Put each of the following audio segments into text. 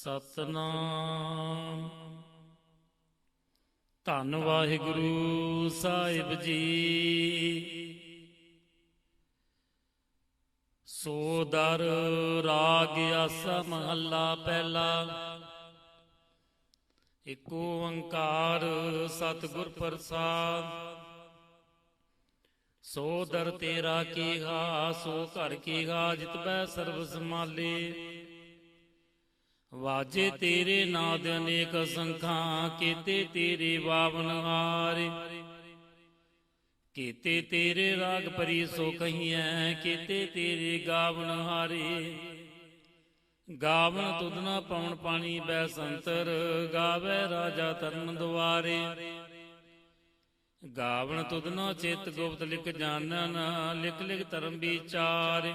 ਸਤਨਾਮ। ਧੰਨ ਵਾਹਿਗੁਰੂ ਸਾਹਿਬ ਜੀ। ਸੋ ਦਰ ਰਾਗ ਆਸਾ ਮਹੱਲਾ ਪਹਿਲਾ। ਏਕ ਓੰਕਾਰ ਸਤਿਗੁਰ ਪ੍ਰਸਾਦ। ਸੋ ਦਰ ਤੇਰਾ ਕੀਹਾ ਸੋ ਘਰ ਕੀਹਾ ਜਿਤ ਬੈ ਸਰਬ ਸਮਾਲੇ ਵਾਜੇ ਤੇਰੇ ਨਾਦ ਅਨੇਕ ਸੰਖਾਂ, ਕੀਤੇ ਤੇਰੇ ਬਾਵਨ ਹਾਰੇ। ਕੀਤੇ ਤੇਰੇ ਰਾਗ ਪਰੀ ਸੋ ਕਹੀਐ ਕੀਤੇ ਤੇਰੇ ਗਾਵਨ ਹਾਰੇ। ਗਾਵਨ ਤੁਦਨਾ ਪਵਨ ਪਾਣੀ ਬੈ ਸੰਤਰ, ਗਾਵੇ ਰਾਜਾ ਤਰਨ ਦੁਆਰੇ। ਗਾਵਨ ਤੁਦਨਾ ਚਿਤ ਗੁਪਤ ਲਿਖ ਜਾਣਨ, ਲਿਖ ਲਿਖ ਧਰਮ ਵਿਚਾਰ।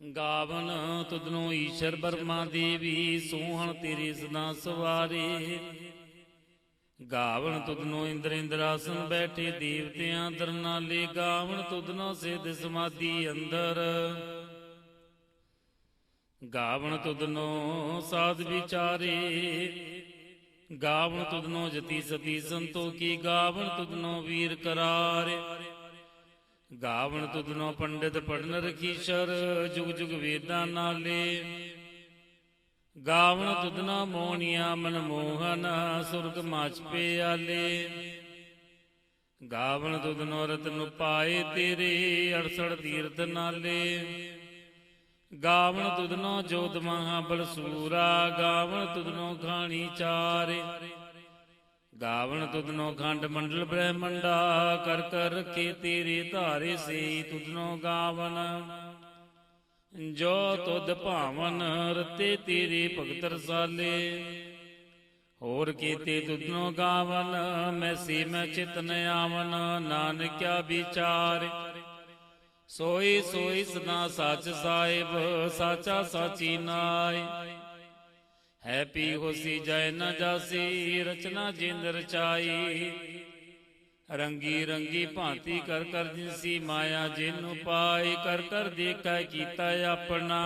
ਗਾਵਨ ਤੁਧਨੋ ਈਸ਼ਰ ਬਰਮਾ ਦੇਵੀ, ਸੋਹਣ ਤੇਰੇ ਸਦਾ ਸਵਾਰੇ। ਗਾਵਨ ਤੁਧਨੋ ਇੰਦਰ ਇੰਦਰਾਸਨ ਬੈਠੇ ਦੇਵਤਿਆਂ ਦਰਨਾਲੇ ਗਾਵਨ ਤੁਧਨੋ ਸਿਧ ਸਮਾਧੀ ਅੰਦਰ। ਗਾਵਨ ਤੁਧਨੋ ਸਾਧ ਵਿਚਾਰੇ, ਗਾਵਨ ਤੁਧਨੋ ਜਤੀ ਸਤੀ ਸੰਤੋਖੀ, ਗਾਵਨ ਤੁਧਨੋ ਵੀਰ ਕਰਾਰੇ। ਗਾਵਣ ਤੁਧਨੋ ਪੰਡਿਤ ਪੜਨ ਰਖੀਸ਼ਰ ਜੁਗ ਜੁਗ ਵੇਦਾਂ ਨਾਲੇ। ਗਾਵਣ ਤੁਧਨੋ ਮੋਹਨੀਆ ਮਨ ਮੋਹਨ, ਸੁਰਗ ਮਾਚ ਪਿਆਲੇ। ਗਾਵਨ ਤੁਧਨੋ ਰਤਨ ਪਾਏ ਤੇਰੇ 68 ਤੀਰਥ ਨਾਲੇ। ਗਾਵਣ ਤੁਧਨੋ ਜੋਤ ਮਹਾ ਬਲਸੂਰਾ, ਗਾਵਣ ਤੁਧਨੋ ਖਾਣੀ ਚਾਰੇ। ਗਾਵਣ ਤੁਧਨੋ ਖੰਡ ਮੰਡਲ ਬ੍ਰਹਮੰਡਾ, ਕਰ ਕਰ ਰਖੇ ਤੇਰੇ ਧਾਰੇ ਸੇ ਤੁਧਨੋ ਗਾਵਨ। ਜੋ ਤੁਧ ਭਾਵਨ ਰਤੇ ਤੇਰੇ ਭਗਤ ਰਸਾਲੇ, ਹੋਰ ਕੀਤੇ ਤੁਧਨੋ ਗਾਵਨ, ਮੈਂ ਸੀ ਮੈਂ ਚਿਤਨ ਆਵਨ, ਨਾਨਕਿਆ ਵਿਚਾਰ। ਸੋਈ ਸੋਈ ਸਦਾ ਸੱਚ ਸਾਹਿਬ, ਸਾਚਾ ਸਾਚੀ ਨਾਈ ਹੈ ਪੀ ਹੋਸੀ ਜੈ ਨ ਜਾਸੀ ਰਚਨਾ ਜਿੰਦ ਰਚਾਈ। ਰੰਗੀ ਰੰਗੀ ਭਾਂਤੀ ਕਰ ਕਰ ਜਿਨਸੀ ਮਾਇਆ ਜਿਨ ਪਾਈ ਕਰ ਕਰ ਦੇਖੈ ਕੀਤਾ ਆਪਣਾ।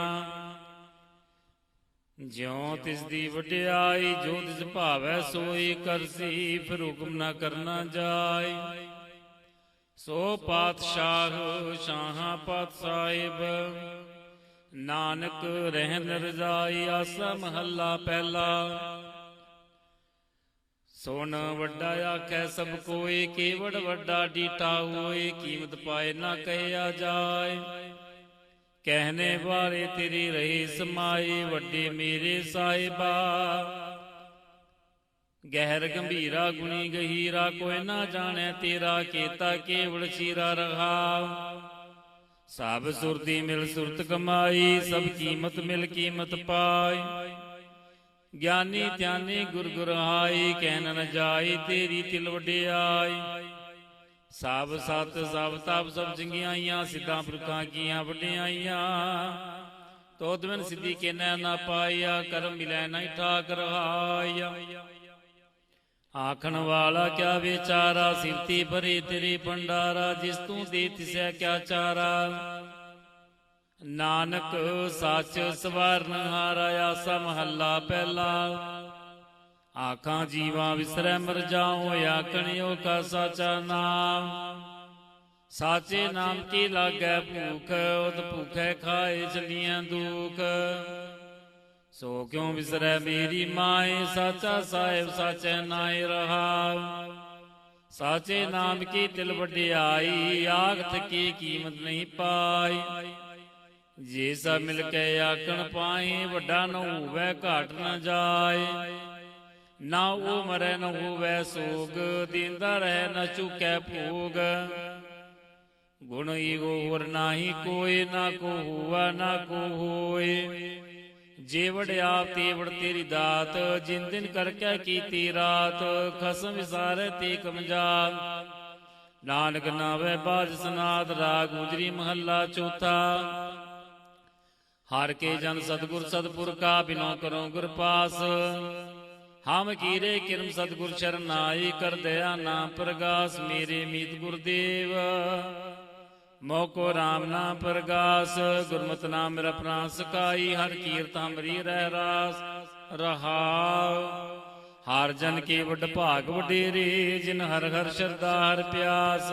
ਜਿਉ ਤਿਸ ਦੀ ਵਡਿਆਈ ਜੋ ਤਿਸ ਭਾਵੈ ਸੋਈ ਕਰਸੀ ਫਿਰ ਹੁਕਮ ਨਾ ਕਰਨਾ ਜਾਏ। ਸੋ ਪਾਤਸ਼ਾਹ ਸ਼ਾਹਾਂ ਪਾਤ ਸਾਹਿਬ ਨਾਨਕ ਰਹਿਨ ਰਜ਼ਾਈ ਆਸਾ ਮਹੱਲਾ ਪਹਿਲਾ। ਸੁਣ ਵੱਡਾ ਆਖੈ ਸਭ ਕੋਏ, ਕੇਵੜ ਵੱਡਾ ਡੀਟਾ ਹੋਏ, ਕੀਮਤ ਪਾਏ ਨਾ ਕਹਿਆ ਜਾਏ। ਕਹਿਨੇ ਵਾਲੇ ਤੇਰੀ ਰਹੀ ਸਮਾਏ ਵੱਡੇ ਮੇਰੇ ਸਾਹਿਬਾ। ਗਹਿਰ ਗੰਭੀਰਾ ਗੁਣੀ ਗਹੀਰਾ, ਕੋਈ ਨਾ ਜਾਣੈ ਤੇਰਾ, ਕੀਤਾ ਕੇਵਲ ਸ਼ੀਰਾ ਰਹਾ। ਸਭ ਸੁਰਤੀ ਮਿਲ ਸੁਰਤ ਕਮਾਈ, ਸਭ ਕੀਮਤ ਮਿਲ ਕੀਮਤ ਪਾਈ। ਗਿਆਨੀ ਧਿਆਨੀ ਗੁਰ ਗੁਰਹਾਈ ਕਹਿਨ ਨ ਜਾਈ, ਤੇਰੀ ਤਿਲ ਵਡਿਆਈ। ਸਭ ਸਤ ਸਭ ਤਪ, ਸਭ ਜੰਗਿਆਈਆਂ ਸਿੱਧਾਂ ਪੁਰਖਾਂ ਕੀਆਂ ਵਡਿਆਈਆਂ ਤੋਦ ਬਿਨ ਸਿੱਧੀ ਕਹਿਣਾ ਨਾ ਪਾਇਆ, ਕਰਮ ਮਿਲੈ ਨਾ ਠਾਕ ਰਹਾਇਆ ਆਖਣ ਵਾਲਾ ਕਿਆ ਵਿਚਾਰਾ? ਸਿਰਤੀ ਭਰੀ ਤੇਰੀ ਭੰਡਾਰਾ, ਜਿਸ ਤੂੰ ਦੇ ਤਿਸੈ ਕਿਆ ਚਾਰਾ? ਨਾਨਕ ਸੱਚ ਸਵਾਰਨ ਹਾਰਾ ਆਸਾ ਮਹੱਲਾ ਪਹਿਲਾ। ਆਖਾਂ ਜੀਵਾਂ ਵਿਸਰੈ ਮਰ ਜਾਉ ਆਖਣਿਓ ਕਾ ਸਾਚਾ ਨਾਮ। ਸਾਚੇ ਨਾਮ ਕੀ ਲਾਗੈ ਭੂਖ ਉਤ ਭੂਖੈ ਖਾਏ ਚਲੀਆਂ ਦੁਖ। ਸੋ ਕਿਉ ਵਿਸਰੈ ਮੇਰੀ ਮਾਏ, ਸਾਚਾ ਸਾਹਿਬ, ਸਾਚੈ ਨਾਏ ਰਹਾ ਸਾਚੇ ਨਾਮ ਕੀ ਤਿਲ ਵਡਿਆਈ, ਆਖਤ ਕੀ ਕੀਮਤ ਨਹੀਂ ਪਾਈ। ਜੇ ਸਭ ਮਿਲ ਕੇ ਆਖਣ ਪਾਏ, ਵੱਡਾ ਨ ਹੋਵੇ, ਘਾਟ ਨਾ ਜਾਏ। ਨਾ ਉਹ ਮਰੈ, ਨ ਹੋਵੇ ਸੋਗ, ਦਿੰਦਾ ਰਹਿ, ਨਾ ਚੁਕੈ ਭੋਗ। ਗੁਣ ਈਗੋ ਹੋਰ ਨਾਹੀ ਕੋਈ, ਨਾ ਕੋ ਹੁਆ, ਨਾ ਕੋ ਹੋਏ। ਜੇਵੜ ਆਪ ਤੇਵੜ ਤੇਰੀ ਦਾਤ, ਜਿਨ ਦਿਨ ਕਰਕੇ ਕੀਤੀ ਰਾਤ, ਖਸਮ ਵਿਸਾਰੇ ਤੇ ਕਮਜਾਨ। ਨਾਨਕ ਨਾਵੇ ਬਾਜ ਸਨਾਦ, ਰਾਗ ਗੁਜਰੀ ਮਹੱਲਾ ਚੌਥਾ। ਹਰ ਕੇ ਜਨ ਸਤਗੁਰ ਸਤਪੁਰ ਕਾ ਬਿਨੋ ਕਰੋ ਗੁਰ ਪਾਸ। ਹਮ ਕੀਰੇ ਕਿਰਮ ਸਤਗੁਰ ਚਰਨਾਈ ਕਰ ਦਇਆ ਨਾਮ ਪ੍ਰਗਾਸ, ਮੇਰੇ ਮੀਤ ਗੁਰਦੇਵ। ਮੋਕੋ RAM ਨਾਮ ਪ੍ਰਗਾਸ, ਗੁਰਮਤਿ ਨਾਮ ਮੇਰਾ ਪ੍ਰਾਨ ਸਕਾਈ, ਹਰ ਕੀਰਤ ਹਮਰੀ ਰਹਿ ਰਾਸ। ਰਹਾਉ, ਹਰ ਜਨ ਕੀ ਵੱਡ ਭਾਗ ਵਡੇਰੇ, ਜਿਨ ਹਰ ਹਰ ਸ਼ਰਧਾ ਹਰ ਪਿਆਸ।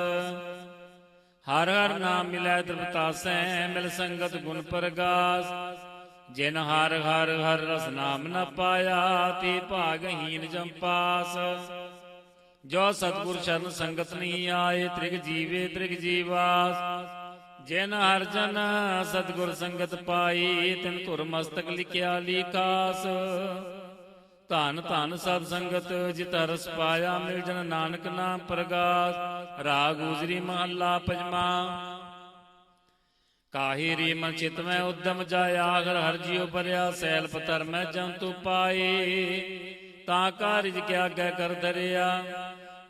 ਹਰ ਹਰ ਨਾਮ ਮਿਲੈ ਤ੍ਰਿਪਤਾਸੈ ਮਿਲ ਸੰਗਤ ਗੁਣ ਪ੍ਰਗਾਸ। ਜਿਨ ਹਰ ਹਰ ਹਰ ਰਸ ਨਾਮ ਨ ਪਾਇਆ, ਤੇ ਭਾਗਹੀਨ ਜੰਪਾਸ ਜੋ ਸਤਿਗੁਰ ਸ਼ਰਨ ਸੰਗਤ ਨਹੀਂ ਆਏ, ਤ੍ਰਿਗ ਜੀਵੇ, ਤ੍ਰਿਗ ਜੀਵਾਸ। ਜਿਨ ਹਰ ਜਨ ਸਤਿਗੁਰ ਸੰਗਤ ਪਾਈ, ਤਿਨ ਧੁਰ ਮਸਤਕ ਲਿਖਿਆ ਲੀਕਾਸ। ਧਨ ਧਨ ਸਤ ਸੰਗਤ, ਜਿਤ ਰਸ ਪਾਇਆ, ਮਿਲ ਜਨ ਨਾਨਕ ਨਾਮ ਪ੍ਰਗਾਸ। ਰਾਗ ਉਜਰੀ ਮਹੱਲਾ ਪੰਜਵਾ। ਕਾਹੀ ਰੀ ਮਨ ਚਿਤ ਮੈਂ ਉਦਮ ਜਾਇਆ, ਅਗਰ ਹਰ ਜੀਉ ਪਰਿਆ ਸੈਲ ਪਤਰ ਮੈਂ ਜੰਤੂ ਪਾਏ ਤਾਂ ਕਾਰਜ ਕਿਆ ਆਗੈ ਕਰ ਦਰਿਆ।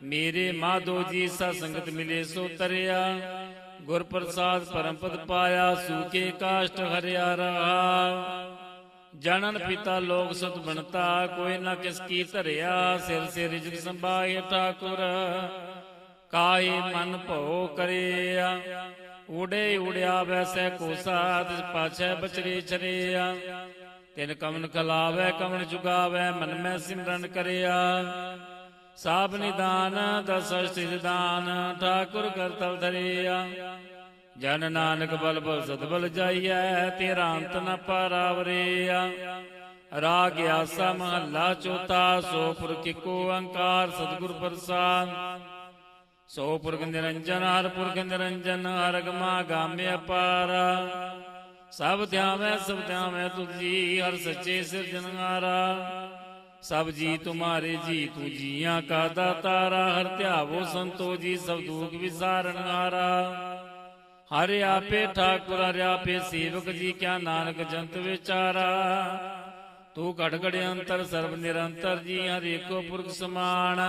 ਮੇਰੇ ਮਾਧੋ ਜੀ ਸਾ ਸੰਗਤ ਮਿਲੇ ਸੋ ਤਰਿਆ ਗੁਰ ਪ੍ਰਸਾਦ ਪਰਮ ਪਾਇਆ, ਸੂਕੇ ਕਾਸ਼ਟ ਹਰਿਆ ਰਹਾ। ਜਨਨ ਪਿਤਾ ਲੋਕ ਸਤ ਬਣਤਾ, ਕੋਈ ਨਾ ਕਿਸ ਕੀ ਧਰਿਆ, ਸਿਰ ਸਿਰ ਰਿਜਕ ਸੰਭਾਏ ਠਾਕੁਰ। ਕਾਏ ਮਨ ਭਉ ਕਰਿਆ, ਉੜੇ ਉੜਿਆ ਵੈਸੈ ਕੋਸਾ, ਤਿਸ ਪਾਛੈ ਬਚਰੇ ਚਰਿਆ ਤਿਨ ਕਮਨ ਖਲਾਵੇ ਕਮਨ ਚੁਗਾਵੇ ਮਨ ਮੈਂ ਸਿਮਰਨ ਕਰਿਆ। ਸਾਬ ਨਿਦਾਨ, ਦਸ ਸ੍ਰਿਤ ਦਾਨ, ਠਾਕੁਰ ਕਰਤਵ ਧਰਿਆ। ਜਨ ਨਾਨਕ ਬਲ ਬਲ ਸਤਬਲ ਜਾਈਐ, ਤੇਰਾ ਅੰਤ ਨ ਪਾਰਾਵਰਿਆ। ਰਾਗ ਆਸਾ ਮਹੱਲਾ ਚੌਥਾ, ਸੋ ਪੁਰਖ ਓੰਕਾਰ ਸਤਿਗੁਰ ਪ੍ਰਸਾਦ। ਸੋ ਪੁਰਖ ਨਿਰੰਜਨ, ਹਰ ਪੁਰਖ ਨਿਰੰਜਨ ਹਰ ਗਮਾ ਗਾਮੇ ਅਪਾਰ। ਸਭ ਧਿਆਵੈ ਸਭ ਧਿਆਵੈ ਤੁਝੀ ਹਰ ਸੱਚੇ ਸਿਰਜਣਹਾਰਾ। ਸਭ ਜੀ ਤੁਮਾਰੇ ਜੀ ਤੂੰ ਜੀਆਂ ਕਾ ਦਾਤਾਰਾ ਹਰ ਧਿਆਵੋ ਸੰਤੋ ਜੀ, ਸਭ ਦੁਖ ਵਿਸਾਰਣਹਾਰਾ ਹਰਿ। ਆਪੇ ਠਾਕੁਰ, ਹਰਿ ਆਪੇ ਸੇਵਕ ਜੀ, ਕਿਆ ਨਾਨਕ ਜੰਤ ਵਿਚਾਰਾ। ਤੂੰ ਘਟ ਘੜ ਅੰਤਰ, ਸਰਬ ਨਿਰੰਤਰ ਜੀ, ਹਰਿ ਏਕੋ ਪੁਰਖ ਸਮਾਨ।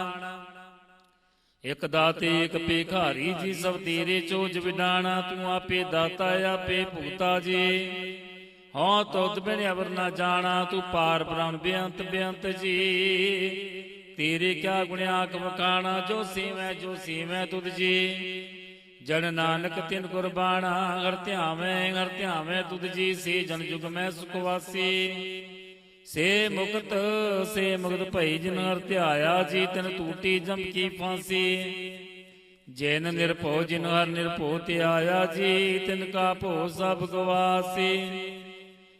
ਇਕ ਦਾਤੇ, ਇਕ ਭੇਖਾਰੀ ਜੀ, ਸਭ ਤੇਰੇ ਚੋਜ ਵਿਡਾਣਾ ਤੂੰ ਆਪੇ ਦਾਤਾ, ਆਪੇ ਭੁਗਤਾ ਜੀ। ਹਾਂ, ਤੁਧ ਬਿਨ ਅਵਰ ਨਾ ਜਾਣਾ, ਤੂੰ ਪਾਰ ਬ੍ਰਹਮ ਬੇਅੰਤ ਬੇਅੰਤ ਜੀ। ਤੇਰੇ ਕਿਆ ਗੁਣਿਆ ਵਖਾਣਾ ਜੋ ਸੀਵੈ ਜੋ ਸੀਵੈ ਤੁਧ ਜੀ। ਜਨ ਨਾਨਕ ਤਿਨ ਕੁਰਬਾਨਾ ਹਰ ਧਿਆਵੇਂ ਹਰ ਧਿਆਵੇਂ ਤੁਧ ਜੀ। ਸੇ ਜਨ ਜੁਗ ਮੈਂ ਸੁਖ ਸੇ ਮੁਕਤ ਸੇ ਮੁਕਤ ਭਈ ਜਿਨ ਹਰ ਧਿਆਇਆ ਜੀ, ਤਿਨ ਟੂਟੀ ਜਮ ਕੀ ਫਾਂਸੀ। ਜਿਨ ਨਿਰਭਉ ਜਿਨ ਹਰ ਨਿਰਭਉ ਤੇ ਆਇਆ ਜੀ, ਤਿਨ ਕਾ ਭਉ ਸਭ ਗਵਾਸੀ।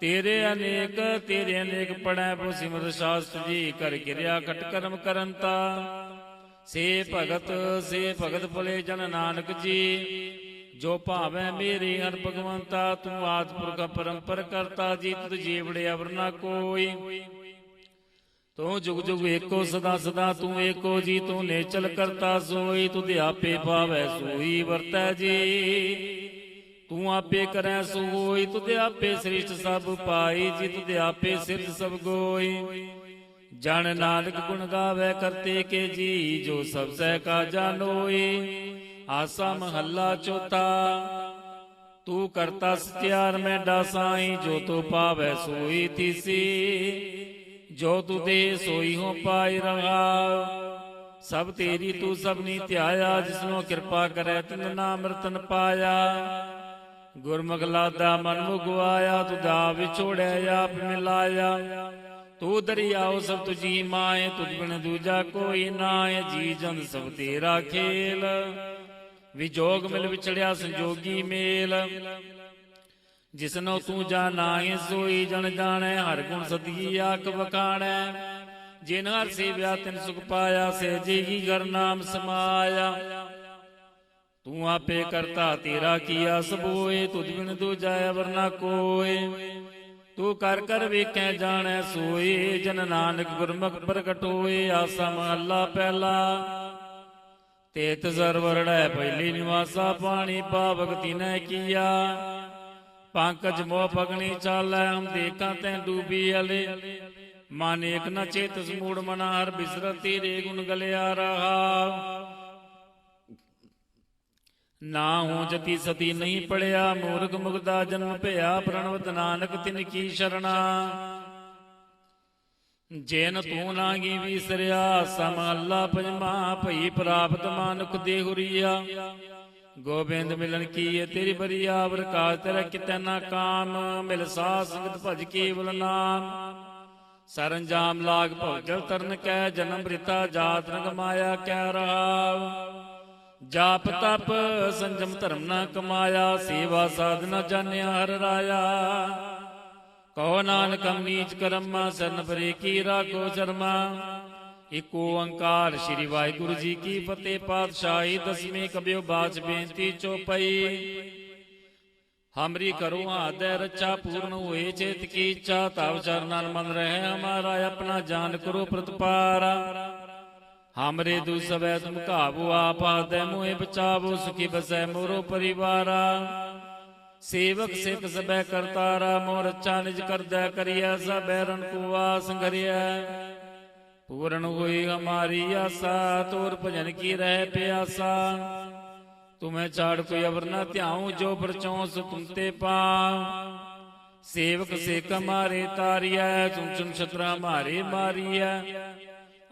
ਤੇਰੇ ਅਨੇਕ ਤੇਰੇ ਅਨੇਕ ਪੜੈ ਬੋ ਸਿਮਰ ਸ਼ਾਸਤਰ ਜੀ, ਕਰ ਕਿਰਿਆ ਕਟ ਕਰਮ ਕਰੰਤਾ ਸੇ ਭਗਤ ਸੇ ਭਗਤ ਭਲੇ ਜਨ ਨਾਨਕ ਜੀ, ਜੋ ਭਾਵੈ ਮੇਰੇ ਹਰ ਭਗਵੰਤਾ, ਤੂੰ ਆਦ ਪਰੰਪਰ ਕਰਤਾ ਜੀ ਤੁਧ ਜੀਵੜੇ ਅਵਰ ਨਾ ਕੋਈ। ਤੂੰ ਜੁਗ ਜੁਗ ਏਕੋ, ਸਦਾ ਸਦਾ ਤੂੰ ਏਕੋ ਜੀ, ਤੂੰ ਨੇਚਲ ਕਰਤਾ ਸੋਈ ਤੁਧ ਆਪੇ ਭਾਵੈ ਸੋਈ ਵਰਤੈ ਜੀ। ਤੂੰ ਆਪੇ ਕਰੈ ਸੋਈ, ਤੁਧ ਆਪੇ ਸ੍ਰਿਸ਼ਟ ਸਭ ਪਾਈ ਜੀ ਤੁਧ ਆਪੇ ਸਿਰਜ ਸਭ ਗੋਈ। ਜਣ ਨਾਨਕ ਗੁਣ ਗਾਵੇ ਕਰਤੇ ਕੇ ਜੀ, ਜੋ ਸਭ ਸਹਿ ਕਾ ਜਾਣੋਈ ਆਸਾ ਮਹੱਲਾ ਚੌਥਾ, ਤੂੰ ਕਰਤਾ ਸਤਿਆਰ ਮੈਂ ਡਾਸਾਈ, ਜੋ ਤੂੰ ਪਾਵੈ ਸੋਈ ਥੀਸੀ ਜੋ ਤੂੰ ਦੇ ਸੋਈ ਹੋ ਪਾਈ ਰਹਾ ਸਭ ਤੇਰੀ ਤੂੰ ਸਭਨੀ ਧਿਆਇਆ, ਜਿਸਨੋ ਕਿਰਪਾ ਕਰੈ ਤਿਨ ਨਾਮ ਰਤਨ ਪਾਇਆ। ਗੁਰਮੁਖ ਲਾਦਾ ਮਨ ਮੁਗਵਾਇਆ, ਤੂੰ ਵਿਛੋੜਿਆ ਆਪ ਮਿਲਾਇਆ। ਤੂੰ ਦਰਿਆਓ ਸਭ ਤੁਜੀ ਮਾਏ, ਤੁਝ ਬਿਨ ਦੂਜਾ ਕੋਈ ਨਾਏ, ਜੀ ਜੰਦ ਸਭ ਤੇਰਾ ਖੇਲ। ਵਿਜੋਗ ਮਿਲ ਵਿਛੜਿਆ ਸੰਜੋਗੀ ਮੇਲ। ਜਿਸਨੋ ਤੂੰ ਜਾਣਾਏ, ਸੋਈ ਜਨ ਜਾਣੈ, ਹਰ ਗੁਣ ਸਦੀ ਆਖ ਵਖਾਣੈ। ਜਿਨ ਹਰ ਸੇਵਿਆ ਤਿਨ ਸੁਖ ਪਾਇਆ ਸੇ ਜੀ ਘਰ ਨਾਮ ਸਮਾਇਆ। ਤੂੰ ਆਪੇ ਕਰਤਾ, ਤੇਰਾ ਕੀਆ ਸਬੋਏ ਤੁਝ ਬਿਨ ਦੂਜਾ ਵਰਨਾ ਕੋਏ ਤੂੰ ਕਰ ਕਰ ਵੇਖੈ, ਜਾਣੈ ਸੋਏ। ਜਨ ਨਾਨਕ ਗੁਰਮੁਖ ਪ੍ਰਗਟ ਹੋਏ, ਆਸਾ ਮਹੱਲਾ ਪਹਿਲਾ। ਤੇਤ ਸਰਵਰੜੈ ਪਹਿਲੀ ਨਿਵਾਸਾ ਪਾਣੀ ਪਾਵਕ ਤਿਨੈ ਕੀਆ। ਪੰਕਜ ਮੋਹ ਪਗਣੀ ਚਾਲੈ ਹਮ ਦੇਖਾਂ ਤੈ ਡੂਬੀ ਅਲੇ। ਮਨ ਏਕ ਨ ਚੇਤ ਸਮੂੜ ਮਨਾ ਹਰ ਬਿਸਰਤੀ ਰੇ ਗੁਣ ਗਲਿਆ ਰਹਾ ਨਾ ਹੋ ਜਤੀ ਸਤੀ ਨਹੀਂ ਪੜਿਆ ਮੂਰਖ ਮੁਗਦਾ ਜਨਮ ਭਇਆ ਪ੍ਰਣਵਤ ਨਾਨਕ ਤਿਨ ਕੀ ਸ਼ਰਣਾ। ਜੇਨ ਤੂੰ ਨਾਗੀ ਵਿਸਰਿਆ ਸਮ ਅੱਲਾ ਪੰਜਮਾ ਭਈ ਪ੍ਰਾਪਤ ਮਾਨੁਖ ਦੇ ਹੁਰੀਆ। ਗੋਬਿੰਦ ਮਿਲਨ ਕੀ ਇਹ ਤੇਰੀ ਬਰੀਆ ਵਰਕਾ ਤੇਰਾ ਕਿਤੈ ਨਾ ਕਾਮ। ਮਿਲ ਸਾਧ ਸੰਗਤ ਭਜ ਕੇਵਲ ਨਾਮ। ਸਰੰਜਾਮ ਲਾਗ ਭਉਜਲ ਤਰਨ ਕੈ ਜਨਮ ਬ੍ਰਿਤਾ ਜਾਤ ਰੰਗ ਮਾਇਆ ਕੈ ਰਹਾਵ ਜਾਪ ਤਪ, ਸੰਜਮ ਧਰਮ ਨਾ ਕਮਾਇਆ, ਸੇਵਾ ਸਾਧਨਾ ਜਾਣਿਆ ਹਰ ਰਾਇਆ। ਕਹੋ ਨਾਨਕਮ ਨੀਚ ਕਰਮਾ, ਸਰਨ ਪਰੇ ਕੀ ਰਾਖੋ ਸ਼ਰਮਾ। ਇਕ ਓੰਕਾਰ ਸ੍ਰੀ ਵਾਹਿਗੁਰੂ ਜੀ ਕੀ ਫਤਿਹ, ਪਾਤਸ਼ਾਹੀ ਦਸਵੇਂ ਕਬਿਓ ਬਾਚ ਬੇਨਤੀ ਚੋਪਈ। ਹਮਰੀ ਕਰੋ ਆਦੈ ਰੱਛਾ, ਪੂਰਨ ਹੋਏ ਚੇਤ ਕੀ ਇੱਛਾ ਤਵ ਚਰਨਨ ਮਨ ਰਹੇ, ਹਮਾਰਾ ਆਪਣਾ ਜਾਨ ਕਰੋ ਪ੍ਰਤਪਾਰਾ। ਹਮਰੇ ਦੂ ਸਵੈ ਤੁਮ ਘਾਵੋ ਆਪ ਆਦੈ ਮੋਹਿ ਬਚਾਵੋ ਸੁਖੀ ਬਸੈ ਮੋਰੋ ਪਰਿਵਾਰਾ। ਸੇਵਕ ਸਿੱਖ ਸਬੈ ਕਰਤਾਰਾ ਮੋਰ ਅੱਛਾ ਨਿਜ ਕਰਦੈ ਕਰੀਐ ਸਬੈ ਰਨ ਕੋ ਵਾਸ ਘਰਿਐ ਪੂਰਨ ਹੋਈ ਹਮਾਰੀ ਆਸਾ ਤੋਰ ਭਜਨ ਕੀ ਰਹਿ ਪਿਆਸਾ। ਤੁਮੈ ਛਾੜ ਕੋਈ ਅਵਰ ਨਾ ਧਿਆਉ ਜੋ ਪਰਚੌਂਸ ਤੁਮ ਤੇ ਪਾ। ਸੇਵਕ ਸੇਕ ਮਾਰੇ ਤਾਰੀਐ ਚੁਨ ਚੁਨ ਛਤਰਾ ਮਾਰੇ ਮਾਰੀਐ।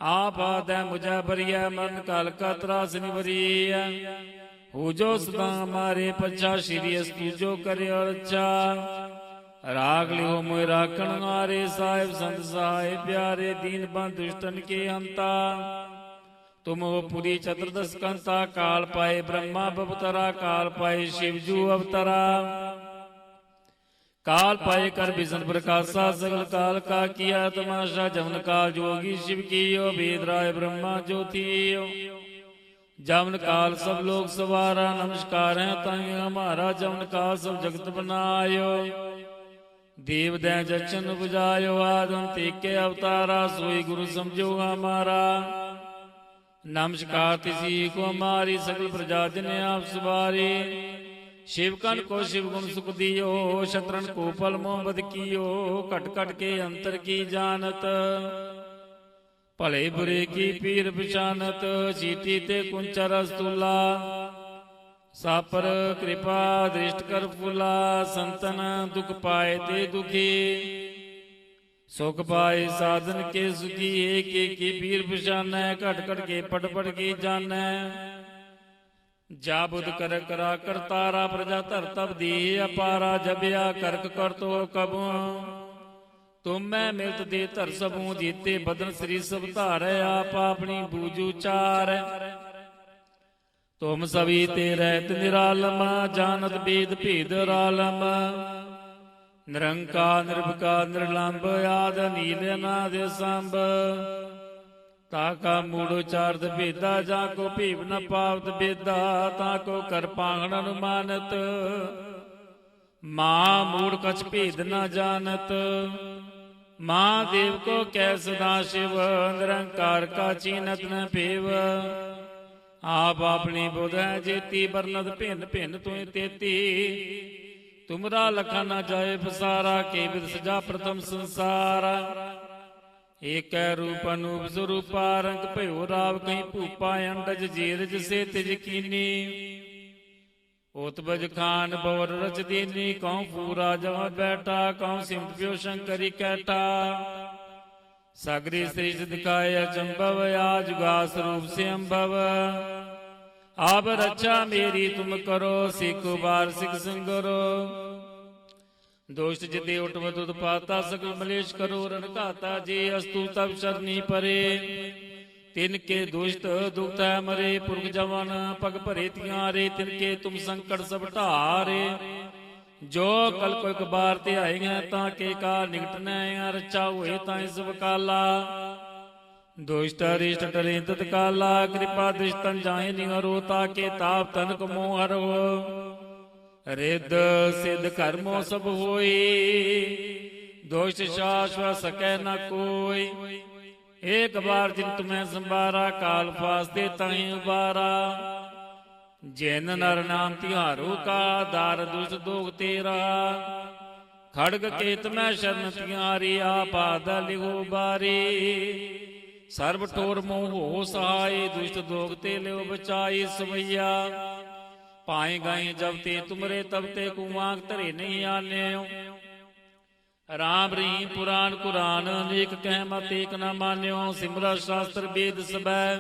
ਆਪ ਆਦੈ ਮੁਝੈ ਬਰੀਐ ਮਰਨ ਕਾਲ ਕਾ ਤਰਾਸ ਨਿਵਰੀਐ ਹੋ ਜੋ ਸਦਾ ਮਾਰੇ ਪਛਾ, ਸ਼੍ਰੀ ਅਸਤੂ ਜੋ ਕਰਿਓ ਰੱਛਾ ਰਾਗ ਲਿਓ ਮੋਇ ਰਾਖਣ ਮਾਰੇ, ਸਾਹਿਬ ਸੰਤ ਸਹਾਇ ਪਿਆਰੇ, ਦੀਨ ਬੰਦ ਦੁਸ਼ਟਨ ਕੇ ਅੰਤਾ ਤੁਮ ਹੋ ਪੁਰੀ ਚਤੁਰਦਸ ਕੰਤਾ, ਕਾਲ ਪਾਏ ਬ੍ਰਹਮਾ ਬਵਤਰਾ, ਕਾਲ ਪਾਏ ਸ਼ਿਵ ਜੂ ਅਵਤਰਾ। ਕਾਲ ਪਾਏ ਕਰ ਬਿਸ਼ਨ ਪ੍ਰਕਾਸ਼ਾ, ਸਗਲ ਕਾਲ ਕਾ ਕੀਆ ਤਮਾਸ਼ਾ ਜਮਨ ਕਾਲ ਜੋਗੀ ਸ਼ਿਵ ਕੀਓ, ਵੇਦ ਰਾਏ ਬ੍ਰਹਮਾ ਜੋਤੀਓ। ਜਮਨ ਕਾਲ ਸਭ ਲੋਕ ਸਵਾਰਾ, ਨਮਸਕਾਰ ਹੈ ਤਾਈ ਹਮਾਰਾ ਜਮਨ ਕਾਲ ਸਭ ਜਗਤ ਬਨਾਇਓ। ਦੇਵ ਦੈ ਜਚਨ 부ਜਾਇਓ ਆਦਮ ਤੇਕੇ ਅਵਤਾਰਾ, ਸੋਈ ਗੁਰੂ ਸਮਝੋ ਹਮਾਰਾ। ਨਮਸਕਾਰ ਤਿਸੀ ਕੋ ਹਮਾਰੀ ਸਗਲ ਪ੍ਰਜਾ ਜਨ ਆਪ ਸਵਾਰੇ ਸ਼ਿਵਕਨ ਕੋ ਸ਼ਿਵ ਗੁਣ ਸੁਖ ਦਿਓ, ਸ਼ਤਰਨ ਕੋ ਪਲ ਮੋਹ ਬਦ ਕੀਓ, ਘਟ ਘਟ ਕੇ ਅੰਤਰ ਕੀ ਜਾਣਤ? ਭਲੇ ਬੁਰੇ ਕੀ ਪੀਰ ਪਛਾਨਤ ਚੀਟੀ ਤੇ ਕੁੰਚਰ ਸਾਪਰ ਕਿਰਪਾ ਦ੍ਰਿਸ਼ਟ ਕਰ ਫੁਲਾ, ਸੰਤਨ ਦੁਖ ਪਾਏ ਤੇ ਦੁਖੀ। ਸੁਖ ਪਾਏ ਸਾਧਨ ਕੇ ਸੁਖੀ ਏਕ ਏਕ ਕੀ ਪੀਰ ਪਛਾਨੈ, ਘਟ ਘਟ ਕੇ ਪਟ ਪਟ ਕੀ ਜਾਣੈ। ਜਾ ਕਰ ਕਰਾ ਕਰਤਾਰਾ ਪ੍ਰਜਾ ਧਰ ਤਬ ਦੀ ਅਪਾਰਾ ਜਬਿਆ ਕਰਕ ਕਰਤੋ ਕਬੂ। ਤੁਮ ਮਿਲਤ ਦੇ ਧਰ ਸਭੂ, ਜੀਤੇ ਬਦਨ ਸ੍ਰੀ ਸਭ ਧਾਰੈ, ਆਪ ਆਪਣੀ ਬੂਜੂ ਚਾਰ। ਤੁਮ ਸਭੀ ਤੇ ਰਹਿਤ ਨਿਰਾਲਮ ਜਾਣਤ ਬੇਦ ਭੇਦ ਰਾਲਮ। ਨਿਰੰਕਾਰ ਨਿਰਭਕਾਰ ਨਿਰਲੰਭ ਆਦ ਨੀਲ ਅਨਾਦ ਸੰਭ ਤਾ ਕਾ ਮੂੜ ਉਚਾਰਤ ਭੇਦਾ, ਜਾਂ ਕੋ ਭੀਵ ਨ ਪਾਵਤ ਬੇਦਾ ਤਾ ਕੋ ਕਰ ਪਾਂਗਣ ਅਨੁਮਾਨਤ। ਮਾ ਮੂੜ ਕਛ ਭੇਦ ਨ ਜਾਣਤ। ਮਾ ਦੇਵ ਕੋ ਕੈ ਸਦਾ ਸ਼ਿਵ, ਨਿਰੰਕਾਰ ਕਾ ਚੀਨਤ ਨ ਭੇਵ ਆਪ ਆਪਣੀ ਬੁਧ ਹੈ ਜੇਤੀ ਬਰਨਦ ਭਿੰਨ ਭਿੰਨ ਤੂੰ ਤੇਤੀ। ਤੁਮਰਾ ਲਖਾ ਨਾ ਜਾਏ ਫਸਾਰਾ, ਕੇ ਵਿਦ ਸਜਾ ਪ੍ਰਥਮ ਸੰਸਾਰ। ਏਕੈ ਰੂਪ ਅਨੂਪ ਸਰੂਪਾ, ਰੰਗ ਭਇਓ ਰਾਵ ਕਹੀਂ ਭੂਪਾ, ਅੰਡਜ ਜੀਰਜ ਸੇ ਤਿਜ ਕੀਨੀ। ਉਤਬਜ ਖਾਨ ਬਵਰ ਰਚ ਦੀਨੀ, ਕਉ ਪੂਰਾ ਜਮ ਬੈਠਾ, ਕਉ ਸਿਮਟ ਪਿਓ ਸ਼ੰਕਰੀ ਕੈਟਾ ਸਗਰੀ ਸ੍ਰੀ ਦਿਖਾਇ ਅਚੰਭਵ ਆ ਜੁਗਾ ਸਰੂਪ ਸੇ ਅੰਭਵ ਆਪ ਰੱਛਾ ਮੇਰੀ ਤੁਮ ਕਰੋ, ਸਿੱਖ ਬਾਰ ਸਿੱਖ ਸੰਗਰੋ। ਦੋਸ਼ਟ ਜਿਤੇ ਉਟਵ ਦੁਦ ਸਗਲ ਮਲੇਸ਼ ਕਰੋ ਰਨ ਜੀ ਅਸਤੂ ਤਬ ਸ਼ਰਨੀ ਪਰੇ। ਤਿਨ ਕੇ ਦੁਸ਼ਟ ਦੁਖਤਾ ਮਰੇ, ਪੁਰਖ ਜਵਨ ਪਗ ਭਰੇ ਤੀਆਂ ਰੇ, ਤਿਨ ਕੇ ਤੁਮ ਸੰਕਟ ਸਭ ਢਾਰੇ। ਜੋ ਕਲ ਕੋ ਇੱਕ ਬਾਰ ਤੇ ਆਏਗਾ, ਤਾਂ ਕੇ ਕਾ ਨਿਕਟਨੈ ਰਚਾ ਹੋਏ ਤਾਂ ਇਸ ਵਕਾਲਾ। ਦੁਸ਼ਟ ਰਿਸ਼ਟ ਟਰੇ ਤਤ ਕਾਲਾ ਕਿਰਪਾ ਦ੍ਰਿਸ਼ਟਨ ਜਾਏ ਨਿਹਰੋ, ਤਾ ਕੇ ਤਾਪ ਤਨ ਕੋ ਮੋਹ ਹਰੋ। ਰਿੱਧ ਸਿੱਧ ਕਰਮੋ ਸਭ ਹੋਈ। ਦੋਸ਼ ਸ਼ਾਸ਼ਵ ਸਕੈ ਨ ਕੋਈ। ਏਕ ਬਾਰ ਜਿਨ ਤੁਮੈ ਸੰਭਾਰਾ, ਕਾਲ ਫਾਸਤੇ ਤਾਹੀ ਉਬਾਰਾ। ਜਿਨ ਨਰ ਨਾਮ ਤਿਹਾਰੋ ਕਾ, ਦਾਰ ਦੁਸ ਦੋਗ ਤੇਰਾ। ਖੜਗ ਕੇਤ ਮੈਂ ਸ਼ਰਨ ਤਿਆਰੀ ਆਪਾਦ ਲਿਓ ਬਾਰੀ। ਸਰਬ ਠੋਰ ਮੋਹ ਹੋ ਸਹਾਈ ਦੁਸ਼ਟ ਦੋਗ ਤੇ ਲਿਓ ਬਚਾਈ ਸਵਈਆ। ਪਾਏ ਗਏ ਜਬ ਤੇ ਤੁਮਰੇ ਤਬ ਤੇ ਕੁਵਾਂਗ ਧਰੇ ਨਹੀਂ ਆਨਿਓ ਰਾਮ ਰੀ ਪੁਰਾਨ ਕੁਰਾਨ ਅਨੇਕ ਕਹਿ ਮਤ ਏਕ ਨਾ ਮਾਨਿਓ ਸਿਮਰਾ ਸ਼ਾਸਤਰ ਵੇਦ ਸਬੈ।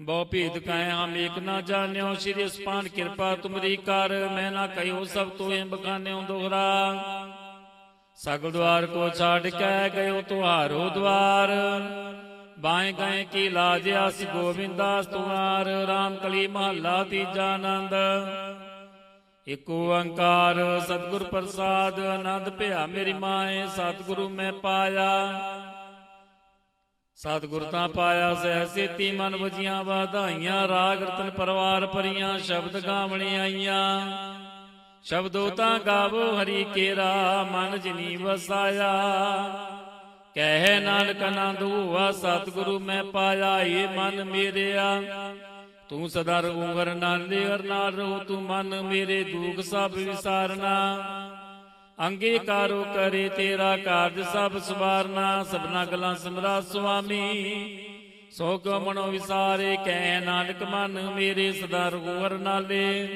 ਬਹੁ ਭੇਦ ਕਹਿ ਹਮ ਏਕ ਨਾ ਜਾਣਿਓ। ਸ਼੍ਰੀ ਅਸਪਾਨ ਕਿਰਪਾ ਤੁਮਰੀ ਕਰ ਮੈਂ ਨਾ ਕਹਿਓ ਸਭ ਤੋਏ ਬਖਾਨਿਓ ਦੋਹਰਾ। ਸਗਲ ਦਵਾਰ ਕੋ ਛਾੜ ਕੇ ਗਇਓ ਤੁਹਾਰੋ ਦਵਾਰ ਬਾਏ ਗਏ ਕੀ ਲਾਜ ਆਸ ਗੋਬਿੰਦਾਸ ਤੁਮਾਰ ਰਾਮ ਕਲੀ ਮਹੱਲਾ ਤੀਜਾ ਆਨੰਦ। ਇਕ ਓੰਕਾਰ ਸਤਿਗੁਰ ਪ੍ਰਸਾਦ, ਆਨੰਦ ਭਿਆ ਮੇਰੀ ਮਾਏ, ਸਤਿਗੁਰੂ ਮੈਂ ਪਾਇਆ। ਸਤਿਗੁਰ ਤਾਂ ਪਾਇਆ, ਸਹਿ ਸੇਤੀ ਮਨ ਵਜੀਆਂ ਵਾਧਾਈਆਂ, ਰਾਗ ਰਤਨ ਪਰਵਾਰ ਭਰੀਆਂ, ਸ਼ਬਦ ਗਾਵਣੀ ਆਈਆਂ। ਸ਼ਬਦੋ ਤਾਂ ਗਾਵੋ ਹਰੀ ਕੇਰਾ, ਮਨ ਜਿਨੀ ਵਸਾਇਆ। ਕਹਿ ਨਾਨਕ ਆਨੰਦ ਹੋਆ ਸਤਿਗੁਰੂ ਮੈਂ ਪਾਇਆ ਏ ਮਨ ਮੇਰਿਆ। ਤੂੰ ਸਦਾ ਰਹੂ ਹਰ ਨਾਲੇ ਹਰ ਨਾਲ ਰਹੂ ਤੂੰ ਮਨ ਮੇਰੇ ਦੁਖ ਸਭ ਵਿਸਾਰਨਾ। ਅੰਗੀਕਾਰੋ ਕਰੇ ਤੇਰਾ ਕਾਰਜ ਸਭ ਸਵਾਰਨਾ। ਸਭਨਾ ਗਲਾਂ ਸਮਰਾ ਸੁਆਮੀ, ਸੋ ਕੋ ਮਨੋ ਵਿਸਾਰੇ, ਕਹਿ ਨਾਨਕ ਮਨ ਮੇਰੇ ਸਦਾ ਰਹੂ ਨਾਲੇ।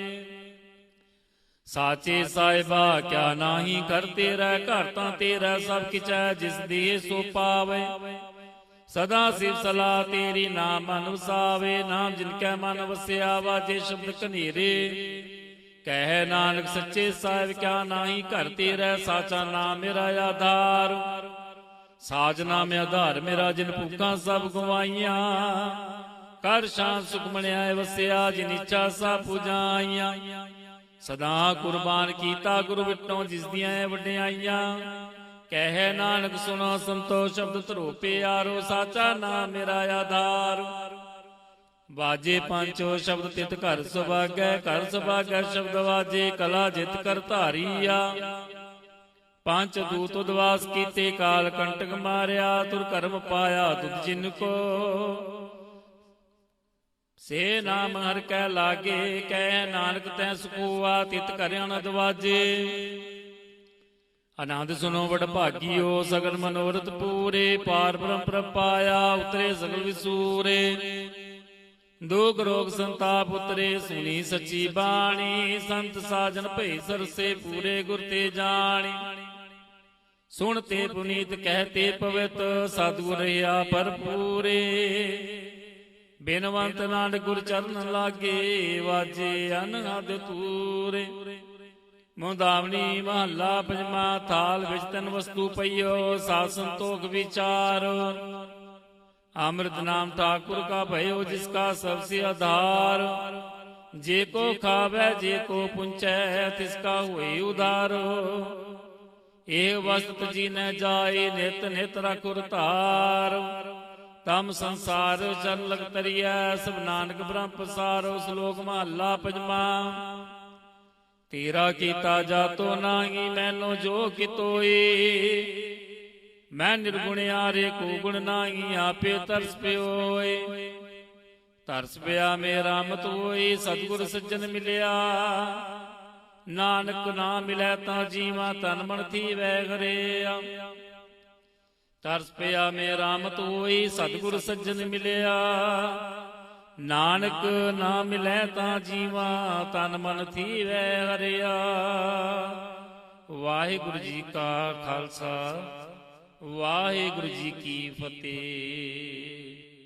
ਸਾਚੇ ਸਾਹਿਬਾ, ਕਿਆ ਨਾਹੀ ਕਰ ਤੇਰਾ, ਘਰ ਤਾਂ ਤੇਰਾ, ਸਭ ਕਿਚੈ ਜਿਸ ਦੀ ਸੋ ਪਾਵੇ। ਸਦਾ ਸਿਵ ਸਲਾ ਤੇਰੀ ਨਾਮ ਅਨੁਸਾਵੇ, ਨਾਮ ਜਿਨ ਕੈ ਮਨ ਵਸਿਆ ਵਾਜੇ ਸ਼ਬਦ ਕਨੇਰੇ ਕਹਿ ਨਾਨਕ ਸੱਚੇ ਸਾਹਿਬ, ਕਿਆ ਨਾਹੀ ਘਰ ਤੇਰਾ, ਸਾਚਾ ਨਾਮ ਮੇਰਾ ਆਧਾਰ। ਸਾਜ ਨਾਮ ਆਧਾਰ, ਮੇਰਾ ਜਿਨ ਭੁੱਖਾਂ ਸਭ ਗਵਾਈਆਂ ਕਰ ਸ਼ਾਂ ਸੁਖ ਮਣਿਆ ਵਸਿਆ, ਜਿਨ ਇੱਛਾ ਸਭ ਪੁਜਾਈਆਂ। ਸਦਾ ਕੁਰਬਾਨ ਕੀਤਾ ਗੁਰੂ ਵਿਟੋਂ, ਜਿਸ ਦੀਆਂ ਇਹ ਵਡਿਆਈਆਂ ਕਹਿ ਨਾਨਕ ਸੁਨੋ ਸੰਤੋਖ ਸ਼ਬਦ ਧਰੋ ਪਿਆਰੋ ਸਾਚਾ ਨਾਮ ਮੇਰਾ ਆਧਾਰ। ਵਾਜੇ ਪੰਚੋ ਸ਼ਬਦ ਤਿਤ ਘਰ ਸੁਭਾਗੈ ਘਰ ਸੁਭਾਗੈ ਸ਼ਬਦ ਵਾਜੇ, ਕਲਾ ਜਿਤ ਕਰ ਧਾਰੀਆ। ਪੰਜ ਦੂਤ ਉਦਵਾਸ ਕੀਤੇ, ਕਾਲ ਕੰਟਕ ਮਾਰਿਆ, ਤੁਰ ਕਰਮ ਪਾਇਆ ਤੁਧ ਜਿਨ ਕੋ। ਸੇ ਨਾਮ ਹਰ ਕੈ ਲਾਗੇ ਕਹਿ ਨਾਨਕ ਤੈ ਸੁਖੂਆ ਤਿਤ ਕਰਿਆ ਦਵਾਜੇ। ਆਨੰਦ ਸੁਨੋ ਵਡ ਭਾਗੀਓ, ਸਗਲ ਮਨੋਰਥ ਪੂਰੇ, ਪਾਰ ਬ੍ਰਹਮ ਪ੍ਰਪਾਇਆ, ਉਤਰੇ ਸਗਲ ਵਿਸੂਰੇ। ਦੁਖ ਰੋਗ ਸੰਤਾਪ ਉਤਰੇ, ਸੁਣੀ ਸੱਚੀ ਬਾਣੀ, ਸੰਤ ਸਾਜਨ ਭਈ ਸਰਸੇ, ਪੂਰੇ ਗੁਰ ਤੇ ਜਾਣੀ। ਸੁਣ ਤੇ ਪੁਨੀਤ ਕਹਤੇ ਪਵਿੱਤ ਸਤਿਗੁਰ ਰਹਾ ਭਰਪੂਰੇ। ਬਿਨਵੰਤ ਨਾਨਕ ਗੁਰ ਚਰਨ ਲਾਗੇ ਵਾਜੇ ਅਨਹਦ ਤੂਰੇ। ਮੁੰਦਾਵਣੀ ਮਹੱਲਾ ਪੰਜਵਾ ਥਾਲ ਵਿੱਚ ਤਨ ਵਸਤੂ ਪਈਓ, ਸਾਧ ਸੰਤੋਖ ਵਿਚਾਰ। ਅੰਮ੍ਰਿਤ ਨਾਮ ਠਾਕੁਰ ਕਾ ਭਇਓ, ਜਿਸ ਕਾ ਸਭ ਸੇ ਆਧਾਰ। ਜੇ ਕੋ ਖਾਵੇ, ਜੇ ਕੋ ਪੁੰਚੈ, ਤਿਸ ਕਾ ਹੋਈ ਉਦਾਰ। ਇਹ ਵਸਤ ਜੀ ਨ ਜਾਏ, ਨਿਤ ਨਿਤ ਰਖੁਰ ਧਾਰ। ਤਮ ਸੰਸਾਰ ਚਰਨ ਲਗ ਤਰੀਐ, ਸਭ ਨਾਨਕ ਬ੍ਰਹਮ ਪਸਾਰੋ ਸ਼ਲੋਕ ਮਹੱਲਾ ਪੰਜਵਾ ਤੇਰਾ ਕੀਤਾ ਜਾਤੋ ਨਾਹੀ, ਮੈਨੋ ਜੋ ਕਿਤੋਈ ਮੈਂ ਨਿਰਗੁਣ ਆਰੇ ਕੋ ਗੁਣ ਨਾਹੀ, ਆਪੇ ਤਰਸ ਪਿਓਏ। ਤਰਸ ਪਿਆ ਮੇਰਾ ਮਤ ਹੋਈ, ਸਤਿਗੁਰ ਸੱਜਣ ਮਿਲਿਆ। ਨਾਨਕ ਨਾ ਮਿਲੈ ਤਾਂ ਜੀਵਾ ਤਨ ਮਨ ਥੀ ਵੈ ਘਰਿਆ। ਤਰਸ ਪਿਆ ਮੇਰਾ ਮਤ ਹੋਈ ਸਤਿਗੁਰ ਸੱਜਣ ਮਿਲਿਆ। ਨਾਨਕ ਨਾ ਮਿਲੈ ਤਾਂ ਜੀਵਾ, ਤਨ ਮਨ ਥੀ ਵੈ ਹਰਿਆ। ਵਾਹਿਗੁਰੂ ਜੀ ਕਾ ਖਾਲਸਾ, ਵਾਹਿਗੁਰੂ ਜੀ ਕੀ ਫਤਿਹ।